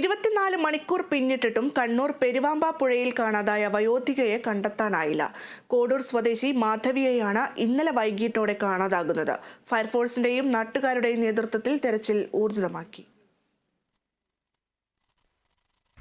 ഇരുപത്തിനാല് മണിക്കൂർ പിന്നിട്ടിട്ടും കണ്ണൂർ പെരുവാമ്പ പുഴയിൽ കാണാതായ വയോധികയെ കണ്ടെത്താനായില്ല. കോടൂർ സ്വദേശി മാധവിയെയാണ് ഇന്നലെ വൈകിട്ടോടെ കാണാതാകുന്നത്. ഫയർഫോഴ്സിന്റെയും നാട്ടുകാരുടെയും നേതൃത്വത്തിൽ തെരച്ചിൽ ഊർജിതമാക്കി.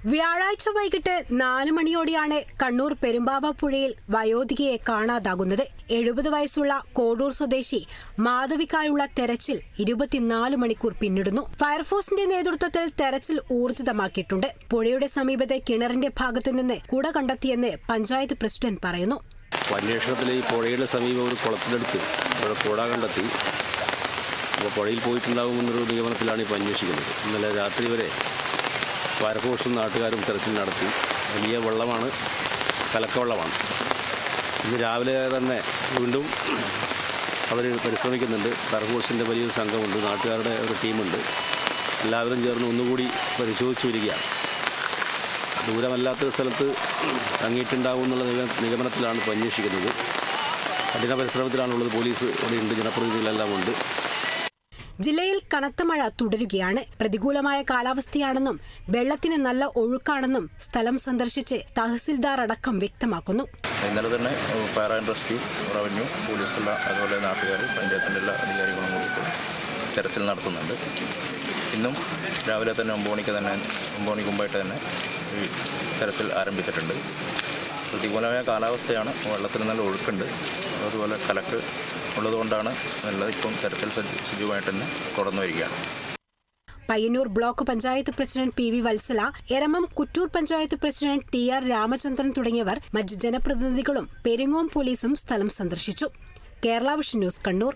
വ്യാഴാഴ്ച വൈകിട്ട് നാല് മണിയോടെയാണ് കണ്ണൂർ പെരുമ്പാവ പുഴയിൽ വയോധികയെ കാണാതാകുന്നത്. എഴുപത് വയസ്സുള്ള കോടൂർ സ്വദേശി മാധവിക്കായുള്ള തെരച്ചിൽ ഇരുപത്തിനാല് മണിക്കൂർ പിന്നിടുന്നു. ഫയർഫോഴ്സിന്റെ നേതൃത്വത്തിൽ തെരച്ചിൽ ഊർജിതമാക്കിയിട്ടുണ്ട്. പുഴയുടെ സമീപത്തെ കിണറിന്റെ ഭാഗത്ത് നിന്ന് കുട കണ്ടെത്തിയെന്ന് പഞ്ചായത്ത് പ്രസിഡന്റ് പറയുന്നു. ഈ പുഴയുടെ ഒരു കുളത്തിലെടുത്ത് കണ്ടെത്തി. അപ്പോൾ പുഴയിൽ പോയിട്ടുണ്ടാകുമെന്നൊരു നിഗമനത്തിലാണ് ഇപ്പോൾ അന്വേഷിക്കുന്നത്. ഇന്നലെ രാത്രി വരെ ഫയർഫോഴ്സും നാട്ടുകാരും തെരച്ചിൽ നടത്തി. വലിയ വെള്ളമാണ് കലക്കവെള്ളമാണ് ഇന്ന് രാവിലെ തന്നെ വീണ്ടും അവർ പരിശ്രമിക്കുന്നുണ്ട്. ഫയർഫോഴ്സിന്റെ വലിയൊരു സംഘമുണ്ട് നാട്ടുകാരുടെ ഒരു ടീമുണ്ട്. എല്ലാവരും ചേർന്ന് ഒന്നുകൂടി പരിശോധിച്ചു വരികയാണ്. ദൂരമല്ലാത്തൊരു സ്ഥലത്ത് തങ്ങിയിട്ടുണ്ടാകും എന്നുള്ള നിഗ- നിഗമനത്തിലാണ് ഇപ്പോൾ അന്വേഷിക്കുന്നത്. കഠിന പരിശ്രമത്തിലാണുള്ളത്. പോലീസ് ഇവിടെയുണ്ട് ജനപ്രതിനിധികളെല്ലാം ഉണ്ട്. ജില്ലയിൽ കനത്ത മഴ തുടരുകയാണ്. പ്രതികൂലമായ കാലാവസ്ഥയാണെന്നും വെള്ളത്തിന് നല്ല ഒഴുക്കാണെന്നും സ്ഥലം സന്ദർശിച്ച് തഹസിൽദാർ അടക്കം വ്യക്തമാക്കുന്നു. ഇന്നലെ തന്നെ ഫയർ ആൻഡ് റെസ്ക്യൂ റവന്യൂ പോലീസുള്ള അതുപോലെ നാട്ടുകാർ പഞ്ചായത്തിന്റെ എല്ലാ അധികാരികളും കൂടിയിട്ട് തെരച്ചിൽ നടത്തുന്നുണ്ട്. ഇന്നും രാവിലെ തന്നെ ഒമ്പത് മണിക്ക് തന്നെ ഒമ്പത് മണിക്ക് മുമ്പായിട്ട് തന്നെ ഈ തെരച്ചിൽ ആരംഭിച്ചിട്ടുണ്ട്. പ്രതികൂലമായ കാലാവസ്ഥയാണ് വെള്ളത്തിന് നല്ല ഒഴുക്കുണ്ട്. അതുപോലെ കലക്ക് ഉള്ളതുകൊണ്ടാണ് നല്ല ഇപ്പം തെരച്ചിൽ സജീവമായിട്ട് തന്നെ തുടർന്നു വരികയാണ്. Payyanur block panchayat president P V Valsala Eramam Kuttoor panchayat president T R Ramachandran തുടങ്ങിയവർ മറ്റ് ജനപ്രതിനിധികളും പെരിങ്ങോം പോലീസും സ്ഥലം സന്ദർശിച്ചു. Kerala vision news Kannur.